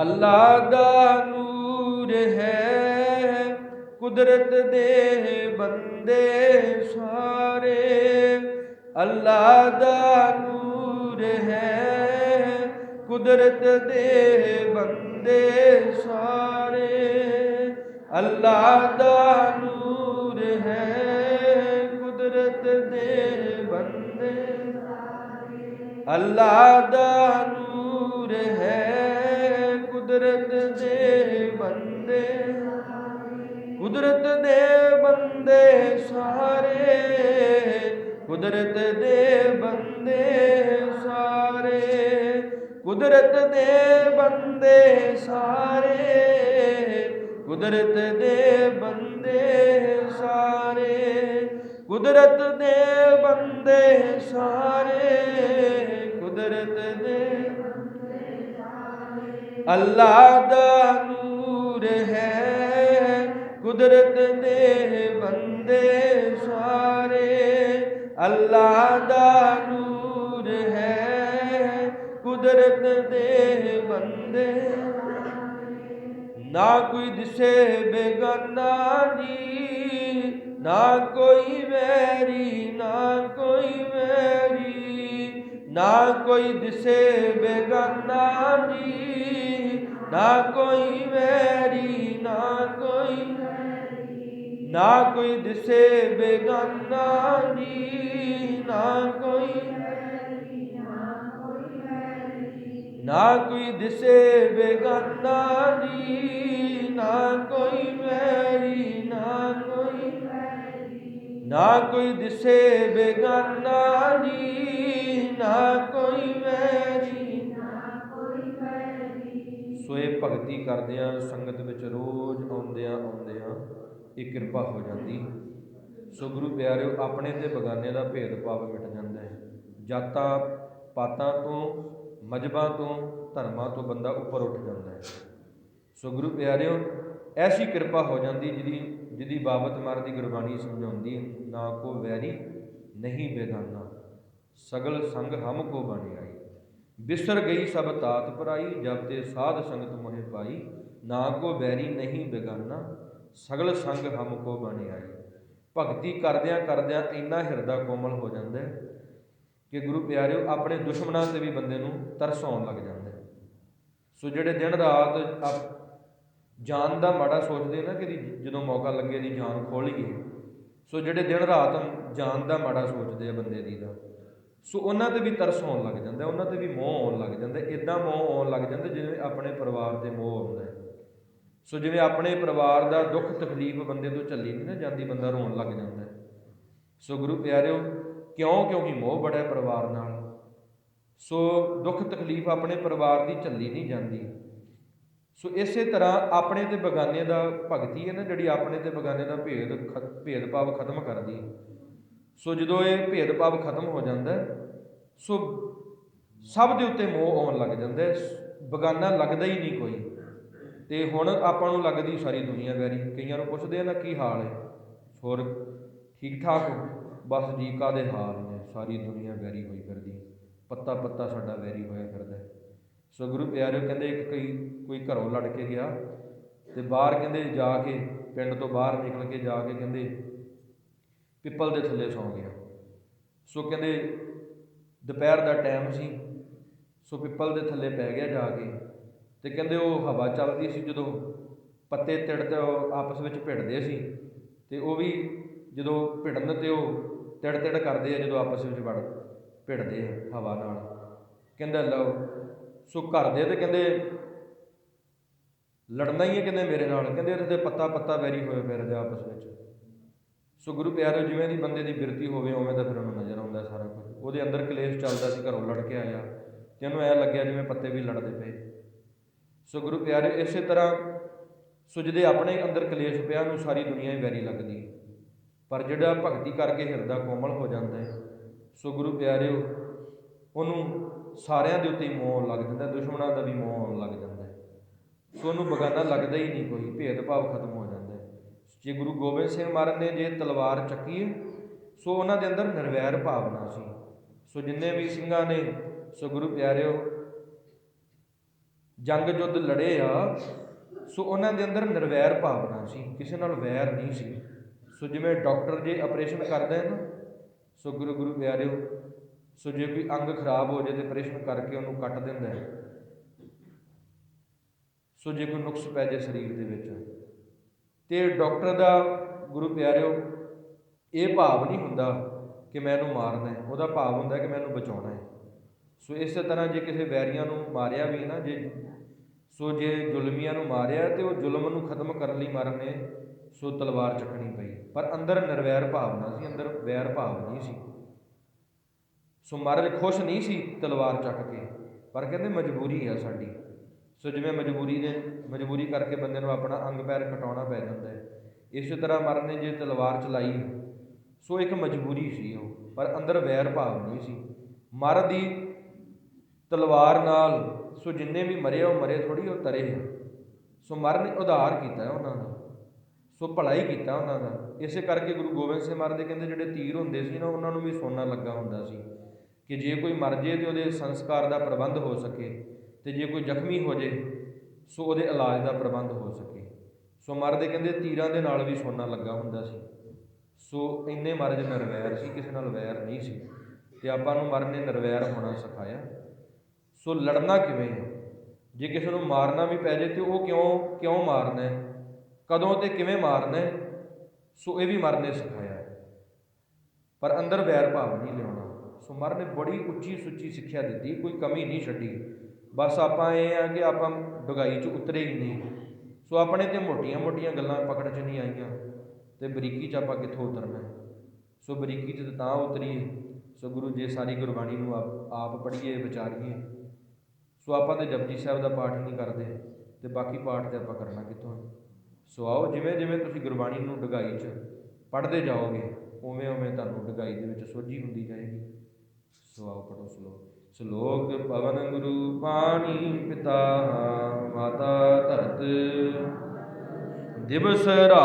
ਅੱਲਾ ਦਾ ਨੂਰ ਹੈ, ਕੁਦਰਤ ਦੇ ਬੰਦੇ ਸਾਰੇ। ਅੱਲਾ ਦਾ ਨੂਰ ਹੈ, ਕੁਦਰਤ ਦੇ ਬੰਦੇ ਸਾਰੇ। ਅੱਲਾ ਦਾ ਨੂਰ ਹੈ, ਕੁਦਰਤ ਦੇ ਬੰਦੇ। ਅੱਲਾ ਦਾ ਨੂਰ ਹੈ, ਕੁਦਰਤ ਦੇ ਬੰਦੇ। ਕੁਦਰਤ ਦੇ ਬੰਦੇ ਸਾਰੇ, ਕੁਦਰਤ ਦੇ ਬੰਦੇ ਸਾਰੇ। ਕੁਦਰਤ ਦੇ ਬੰਦੇ ਸਾਰੇ, ਕੁਦਰਤ ਦੇ ਬੰਦੇ ਸਾਰੇ। ਕੁਦਰਤ ਦੇ ਬੰਦੇ ਸਾਰੇ, ਕੁਦਰਤ ਦੇ ਅੱਲਾ ਦਾ ਨੂਰ ਹੈ, ਕੁਦਰਤ ਦੇ ਬੰਦੇ ਸਾਰੇ। ਅੱਲਾ ਦਾ ਨੂਰ ਹੈ, ਕੁਦਰਤ ਦੇ ਬੰਦੇ ਨਾ ਕੋਈ ਦਿਸੇ ਬੇਗਾਨਾ ਜੀ ਨਾ ਕੋਈ ਵੈਰੀ ਨਾ ਕੋਈ ਵੈਰੀ ਨਾ ਕੋਈ ਦਿਸੇ ਬੇਗਾਨਾ ਜੀ ਨਾ ਕੋਈ ਵੈਰੀ ਨਾ ਕੋਈ ਨਾ ਕੋਈ ਦਿਸੇ ਬੇਗਾਨਾ ਜੀ ਨਾ ਕੋਈ ਨਾ ਕੋਈ ਦਿਸੇ ਬੇਗਾਨਾ ਨਾ ਕੋਈ ਦਿਸੇ ਬੇਗਾਨਾ ਜੀ, ਨਾ ਕੋਈ ਵੈਰੀ। ਸੋ ਇਹ ਭਗਤੀ ਕਰਦਿਆਂ ਸੰਗਤ ਵਿੱਚ ਰੋਜ਼ ਆਉਂਦਿਆਂ ਆਉਂਦਿਆਂ ਇਹ ਕਿਰਪਾ ਹੋ ਜਾਂਦੀ। ਸੋ ਗੁਰੂ ਪਿਆਰਿਓ, ਆਪਣੇ ਤੇ ਬਗਾਨੇ ਦਾ ਭੇਦ ਭਾਵ ਮਿਟ ਜਾਂਦਾ ਹੈ। ਜਾਤਾਂ, ਪਾਤਾਂ ਤੋਂ, ਮਜਬਾਂ ਤੋਂ, ਧਰਮਾਂ ਤੋਂ ਬੰਦਾ ਉੱਪਰ ਉੱਠ ਜਾਂਦਾ ਹੈ। ਸੋ ਗੁਰੂ ਪਿਆਰਿਓ ਐਸੀ ਕਿਰਪਾ ਹੋ ਜਾਂਦੀ ਜਿਹਦੀ ਜਿਹਦੀ ਬਾਬਤ ਮਰ ਦੀ ਗੁਰਬਾਣੀ ਸਮਝਾਉਂਦੀ ਹੈ, ਨਾ ਕੋ ਵੈਰੀ ਨਹੀਂ ਬੇਗਾਨਾ ਸਗਲ ਸੰਗ ਹਮ ਕੋ ਬਣ ਆਈ। ਬਿਸਰ ਗਈ ਸਭ ਤਾਤ ਪਰਾਈ ਜਬ ਤੇ ਸਾਧ ਸੰਗਤ ਮੋਹਿ ਪਾਈ। ਨਾ ਕੋ ਵੈਰੀ ਨਹੀਂ ਬੇਗਾਨਾ ਸਗਲ ਸੰਗ ਹਮ ਕੋ ਬਣ ਆਈ। ਭਗਤੀ ਕਰਦਿਆਂ ਕਰਦਿਆਂ ਇੰਨਾ ਹਿਰਦਾ ਕੋਮਲ ਹੋ ਜਾਂਦਾ ਹੈ ਕਿ ਗੁਰੂ ਪਿਆਰਿਓ ਆਪਣੇ ਦੁਸ਼ਮਣਾਂ ਤੇ ਵੀ ਬੰਦੇ ਨੂੰ ਤਰਸ ਆਉਣ ਲੱਗ ਜਾਂਦਾ ਸੋ ਜਿਹੜੇ ਦਿਨ ਰਾਤ ਆਪ- ਜਾਨ ਦਾ ਮਾੜਾ ਸੋਚਦੇ ਨਾ ਕਿ ਜਦੋਂ ਮੌਕਾ ਲੱਗੇ ਦੀ ਜਾਨ ਖੋਲ ਲਈਏ। ਸੋ ਜਿਹੜੇ ਦਿਨ ਰਾਤ ਜਾਨ ਦਾ ਮਾੜਾ ਸੋਚਦੇ ਆ ਬੰਦੇ ਦੀ ਦਾ ਸੋ ਉਹਨਾਂ ਤੇ ਵੀ ਤਰਸ ਆਉਣ ਲੱਗ ਜਾਂਦਾ, ਉਹਨਾਂ ਤੇ ਵੀ ਮੋਹ ਆਉਣ ਲੱਗ ਜਾਂਦਾ ਇਦਾਂ ਮੋਹ ਆਉਣ ਲੱਗ ਜਾਂਦਾ ਜਿਵੇਂ ਆਪਣੇ ਪਰਿਵਾਰ ਤੇ ਮੋਹ ਆਉਂਦਾ ਸੋ ਜਿਵੇਂ ਆਪਣੇ ਪਰਿਵਾਰ ਦਾ ਦੁੱਖ ਤਕਲੀਫ ਬੰਦੇ ਤੋਂ ਝੱਲੀ ਨਹੀਂ ਨਾ ਜਾਂਦੀ, ਬੰਦਾ ਰੋਣ ਲੱਗ ਜਾਂਦਾ ਸੋ ਗੁਰੂ ਪਿਆਰਿਓ, ਕਿਉਂ? ਕਿਉਂਕਿ ਮੋਹ ਬੜਾ ਪਰਿਵਾਰ ਨਾਲ। ਸੋ ਦੁੱਖ ਤਕਲੀਫ ਆਪਣੇ ਪਰਿਵਾਰ ਦੀ ਝੱਲੀ ਨਹੀਂ ਜਾਂਦੀ। ਸੋ ਇਸੇ ਤਰ੍ਹਾਂ ਆਪਣੇ ਤੇ ਬਗਾਨੇ ਦਾ ਭਗਤੀ ਹੈ ਨਾ, ਜਿਹੜੀ ਆਪਣੇ ਤੇ ਬਗਾਨੇ ਦਾ ਭੇਦ ਖ- ਭੇਦਭਾਵ ਖਤਮ ਕਰਦੀ ਹੈ। ਸੋ ਜਦੋਂ ਇਹ ਭੇਦਭਾਵ ਖਤਮ ਹੋ ਜਾਂਦਾ ਸੋ ਸਭ ਦੇ ਉੱਤੇ ਮੋਹ ਆਉਣ ਲੱਗ ਜਾਂਦਾ ਹੈ। ਬਗਾਨਾ ਲੱਗਦਾ ਹੀ ਨਹੀਂ ਕੋਈ। ਤੇ ਹੁਣ ਆਪਾਂ ਨੂੰ ਲੱਗਦੀ ਸਾਰੀ ਦੁਨੀਆ ਵੈਰੀ। ਕਈਆਂ ਨੂੰ ਪੁੱਛਦੇ ਆ ਨਾ, ਕੀ ਹਾਲ ਹੈ? ਹੋਰ ਠੀਕ ਠਾਕ ਬਸ ਜੀ ਕਾਦੇ ਹਾਲ ਨੇ? ਸਾਰੀ ਦੁਨੀਆ ਵੈਰੀ ਹੋਈ ਫਿਰਦੀ। ਪੱਤਾ ਪੱਤਾ ਸਾਡਾ ਵੈਰੀ ਹੋਇਆ ਫਿਰਦਾ ਸੋ ਗੁਰੂ ਪਿਆਰਿਓ, ਕਹਿੰਦੇ ਇੱਕ ਕਈ, ਕੋਈ ਘਰੋਂ ਲੜ ਕੇ ਗਿਆ ਤੇ ਬਾਹਰ ਕਹਿੰਦੇ ਜਾ ਕੇ, ਪਿੰਡ ਤੋਂ ਬਾਹਰ ਨਿਕਲ ਕੇ ਜਾ ਕੇ ਕਹਿੰਦੇ ਪਿੱਪਲ ਦੇ ਥੱਲੇ ਸੌਂ ਗਿਆ। ਸੋ ਕਹਿੰਦੇ ਦੁਪਹਿਰ ਦਾ ਟਾਈਮ ਸੀ, ਸੋ ਪਿੱਪਲ ਦੇ ਥੱਲੇ ਪੈ ਗਿਆ ਜਾ ਕੇ ਤੇ ਕਹਿੰਦੇ ਉਹ ਹਵਾ ਚੱਲਦੀ ਸੀ ਜਦੋਂ ਪੱਤੇ ਤਿੜਦੇ ਉਹ ਆਪਸ ਵਿੱਚ ਭਿੜਦੇ ਸੀ ਤੇ ਉਹ ਵੀ ਜਦੋਂ ਭਿੜਨ ਤੇ ਉਹ ਤਿੜ ਤਿੜ ਕਰਦੇ ਆ ਜਦੋਂ ਆਪਸ ਵਿੱਚ ਵੜ ਭਿੜਦੇ ਆ ਹਵਾ ਨਾਲ। ਕਹਿੰਦਾ, ਲਓ ਸੋ ਘਰ ਦੇ ਤੇ ਕਹਿੰਦੇ, ਲੜਨਾ ਹੀ ਹੈ ਕਹਿੰਦੇ ਮੇਰੇ ਨਾਲ। ਕਹਿੰਦੇ ਇਹਦੇ ਪੱਤਾ ਪੱਤਾ ਵੈਰੀ ਹੋਏ ਫਿਰਦੇ ਆਪਸ ਵਿੱਚ। ਸੋ ਗੁਰੂ ਪਿਆਰਿਓ, ਜਿਵੇਂ ਦੀ ਬੰਦੇ ਦੀ ਬਿਰਤੀ ਹੋਵੇ, ਉਵੇਂ ਦਾ ਫਿਰ ਉਹਨੂੰ ਨਜ਼ਰ ਆਉਂਦਾ ਸਾਰਾ ਕੁਝ। ਉਹਦੇ ਅੰਦਰ ਕਲੇਸ਼ ਚੱਲਦਾ ਸੀ, ਘਰੋਂ ਲੜ ਕੇ ਆਇਆ। ਤੇ ਉਹਨੂੰ ਐ ਲੱਗਿਆ ਜਿਵੇਂ ਪੱਤੇ ਵੀ ਲੜਦੇ ਪਏ। ਸੋ ਗੁਰੂ ਪਿਆਰੇ ਇਸੇ ਤਰ੍ਹਾਂ ਸੋ ਜਿਹਦੇ ਆਪਣੇ ਅੰਦਰ ਕਲੇਸ਼ ਪਿਆ ਨੂੰ ਸਾਰੀ ਦੁਨੀਆ ਹੀ ਵੈਰੀ ਲੱਗਦੀ। ਪਰ ਜਿਹੜਾ ਭਗਤੀ ਕਰਕੇ ਹਿਰਦਾ ਕੋਮਲ ਹੋ ਜਾਂਦਾ ਹੈ, ਸੋ ਗੁਰੂ ਪਿਆਰਿਓ, ਉਹਨੂੰ ਸਾਰਿਆਂ ਦੇ ਉੱਤੇ ਹੀ ਮੋਹ ਆਉਣ ਲੱਗ ਜਾਂਦਾ, ਦੁਸ਼ਮਣਾਂ ਦਾ ਵੀ ਮੋਹ ਆਉਣ ਲੱਗ ਜਾਂਦਾ ਸੋ ਉਹਨੂੰ ਬਗਾਨਾ ਲੱਗਦਾ ਹੀ ਨਹੀਂ ਕੋਈ, ਭੇਦਭਾਵ ਖਤਮ ਹੋ ਜਾਂਦਾ ਜੇ ਗੁਰੂ ਗੋਬਿੰਦ ਸਿੰਘ ਮਹਾਰਾਜ ਨੇ ਜੇ ਤਲਵਾਰ ਚੱਕੀ ਸੋ ਉਹਨਾਂ ਦੇ ਅੰਦਰ ਨਿਰਵੈਰ ਭਾਵਨਾ ਸੀ। ਸੋ ਜਿੰਨੇ ਵੀ ਸਿੰਘਾਂ ਨੇ, ਸੋ ਗੁਰੂ ਪਿਆਰਿਓ, ਜੰਗ ਜੁੱਧ ਲੜੇ ਆ, ਸੋ ਉਹਨਾਂ ਦੇ ਅੰਦਰ ਨਿਰਵੈਰ ਭਾਵਨਾ ਸੀ, ਕਿਸੇ ਨਾਲ ਵੈਰ ਨਹੀਂ ਸੀ। ਸੋ ਜਿਵੇਂ ਡਾਕਟਰ ਜੇ ਆਪਰੇਸ਼ਨ ਕਰਦਾ ਹੈ ਨਾ, ਸੋ ਗੁਰੂ ਗੁਰੂ ਪਿਆਰਿਓ ਸੋ ਜੇ ਕੋਈ ਅੰਗ ਖਰਾਬ ਹੋ ਜਾਏ ਤੇ ਆਪਰੇਸ਼ਨ ਕਰਕੇ ਉਹਨੂੰ ਕੱਟ ਦਿੰਦਾ ਹੈ। ਸੋ ਜੇ ਕੋਈ ਨੁਕਸ ਪੈ ਜਾਏ ਸਰੀਰ ਦੇ ਵਿੱਚ, ਤੇ ਡਾਕਟਰ ਦਾ ਗੁਰੂ ਪਿਆਰਿਓ, ਇਹ ਭਾਵ ਨਹੀਂ ਹੁੰਦਾ ਕਿ ਮੈਂ ਇਹਨੂੰ ਮਾਰਨਾ ਹੈ। ਉਹਦਾ ਭਾਵ ਹੁੰਦਾ ਕਿ ਮੈਂ ਇਹਨੂੰ ਬਚਾਉਣਾ ਹੈ। ਸੋ ਇਸੇ ਤਰ੍ਹਾਂ ਜੇ ਕਿਸੇ ਵੈਰੀਆਂ ਨੂੰ ਮਾਰਿਆ ਵੀ ਨਾ, ਜੇ ਸੋ ਜੇ ਜ਼ੁਲਮੀਆਂ ਨੂੰ ਮਾਰਿਆ ਤੇ ਉਹ ਜ਼ੁਲਮ ਨੂੰ ਖਤਮ ਕਰਨ ਲਈ ਮਰਨ ਨੇ ਸੋ ਤਲਵਾਰ ਚੱਕਣੀ ਪਈ। ਪਰ ਅੰਦਰ ਨਿਰਵੈਰ ਭਾਵਨਾ ਸੀ, ਅੰਦਰ ਵੈਰ ਭਾਵ ਨਹੀਂ ਸੀ। ਸੋ ਮਹਾਰਾਜ ਖੁਸ਼ ਨਹੀਂ ਸੀ ਤਲਵਾਰ ਚੱਕ ਕੇ, ਪਰ ਕਹਿੰਦੇ ਮਜਬੂਰੀ ਆ ਸਾਡੀ। ਸੋ ਜਿਵੇਂ ਮਜਬੂਰੀ ਨੇ ਮਜਬੂਰੀ ਕਰਕੇ ਬੰਦੇ ਨੂੰ ਆਪਣਾ ਅੰਗ ਪੈਰ ਕਟਾਉਣਾ ਪੈ ਜਾਂਦਾ ਹੈ। ਇਸੇ ਤਰ੍ਹਾਂ ਮਰਨ ਨੇ ਜੇ ਤਲਵਾਰ ਚਲਾਈ, ਸੋ ਇੱਕ ਮਜਬੂਰੀ ਸੀ ਉਹ, ਪਰ ਅੰਦਰ ਵੈਰ ਭਾਵ ਨਹੀਂ ਸੀ। ਮਰ ਦੀ ਤਲਵਾਰ ਨਾਲ, ਸੋ ਜਿੰਨੇ ਵੀ ਮਰੇ ਉਹ ਮਰੇ ਥੋੜੀ ਉਹ ਤਰੇ ਆ। ਸੋ ਮਰ ਨੇ ਉਧਾਰ ਕੀਤਾ ਉਹਨਾਂ ਦਾ। ਸੋ ਭਲਾਈ ਕੀਤਾ ਉਹਨਾਂ ਦਾ। ਇਸੇ ਕਰਕੇ ਗੁਰੂ ਗੋਬਿੰਦ ਸਿੰਘ ਮਹਾਰਾਜ ਦੇ ਕਹਿੰਦੇ ਜਿਹੜੇ ਤੀਰ ਹੁੰਦੇ ਸੀ ਨਾ, ਉਹਨਾਂ ਨੂੰ ਵੀ ਸੋਨਾ ਲੱਗਾ ਹੁੰਦਾ ਸੀ। ਕਿ ਜੇ ਕੋਈ ਮਰ ਜੇ ਤੇ ਉਹਦੇ ਸੰਸਕਾਰ ਦਾ ਪ੍ਰਬੰਧ ਹੋ ਸਕੇ ਤੇ ਜੇ ਕੋਈ ਜ਼ਖਮੀ ਹੋ ਜੇ, ਸੋ ਉਹਦੇ ਇਲਾਜ ਦਾ ਪ੍ਰਬੰਧ ਹੋ ਸਕੇ। ਸੋ ਮਰਦੇ ਕਹਿੰਦੇ ਤੀਰਾਂ ਦੇ ਨਾਲ ਵੀ ਸੋਨਾ ਲੱਗਾ ਹੁੰਦਾ ਸੀ। ਸੋ ਇੰਨੇ ਮਹਾਰਾਜ ਨਿਰਵੈਰ ਸੀ, ਕਿਸੇ ਨਾਲ ਵੈਰ ਨਹੀਂ ਸੀ। ਤੇ ਆਪਾਂ ਨੂੰ ਮਰਨ ਨੇ ਨਿਰਵੈਰ ਹੋਣਾ ਸਿਖਾਇਆ। ਸੋ ਲੜਨਾ ਕਿਵੇਂ ਹੈ? ਜੇ ਕਿਸੇ ਨੂੰ ਮਾਰਨਾ ਵੀ ਪੈ ਜੇ ਤੇ ਉਹ ਕਿਉਂ ਕਿਉਂ ਮਾਰਨਾ ਹੈ? ਕਦੋਂ ਤੇ ਕਿਵੇਂ ਮਾਰਨਾ ਹੈ? ਸੋ ਇਹ ਵੀ ਮਰਨੇ ਸਿਖਾਇਆ ਪਰ ਅੰਦਰ ਵੈਰ ਭਾਵ ਨਹੀਂ ਲਿਆਉਣਾ। ਸੋ ਮਰ ਨੇ ਬੜੀ ਉੱਚੀ ਸੁੱਚੀ ਸਿੱਖਿਆ ਦਿੱਤੀ, ਕੋਈ ਕਮੀ ਨਹੀਂ ਛੱਡੀ। ਬਸ ਆਪਾਂ ਇਹ ਆ ਕਿ ਆਪਾਂ ਡੁਗਾਈ 'ਚ ਉਤਰੇ ਹੀ ਨਹੀਂ। ਸੋ ਆਪਣੇ ਤੇ ਮੋਟੀਆਂ-ਮੋਟੀਆਂ ਗੱਲਾਂ ਪਕੜ 'ਚ ਨਹੀਂ ਆਈਆਂ ਤੇ ਬਰੀਕੀ 'ਚ ਆਪਾਂ ਕਿੱਥੋਂ ਉਤਰਨਾ ਸੋ ਬਰੀਕੀ 'ਚ ਤਾਂ ਉਤਰੀਏ। ਸੋ ਗੁਰੂ ਜੀ, ਸਾਰੀ ਗੁਰਬਾਣੀ ਨੂੰ ਆਪ ਆਪ ਪੜ੍ਹੀਏ, ਵਿਚਾਰੀਏ। ਸੋ ਆਪਾਂ ਤੇ ਜਪਜੀ ਸਾਹਿਬ ਦਾ ਪਾਠ ਨਹੀਂ ਕਰਦੇ ਤੇ ਬਾਕੀ ਪਾਠ ਤੇ ਆਪਾਂ ਕਰਨਾ ਕਿੱਥੋਂ ਹੈ? ਸੋ ਆਓ, ਜਿਵੇਂ ਜਿਵੇਂ ਤੁਸੀਂ ਗੁਰਬਾਣੀ ਨੂੰ ਡੁਗਾਈ 'ਚ ਪੜ੍ਹਦੇ ਜਾਓਗੇ, ਉਵੇਂ ਉਵੇਂ ਤੁਹਾਨੂੰ ਡਗਾਈ ਦੇ ਵਿੱਚ ਸੋਝੀ ਹੁੰਦੀ ਜਾਏਗੀ। ਸੋ ਆਓ ਪੜੋ ਸ਼ਲੋਕ ਸ਼ਲੋਕ ਪਵਨ ਗੁਰੂ ਪਾਣੀ ਪਿਤਾ ਮਾਤਾ ਧਰਤ। ਦਿਵਸ ਰਾਤ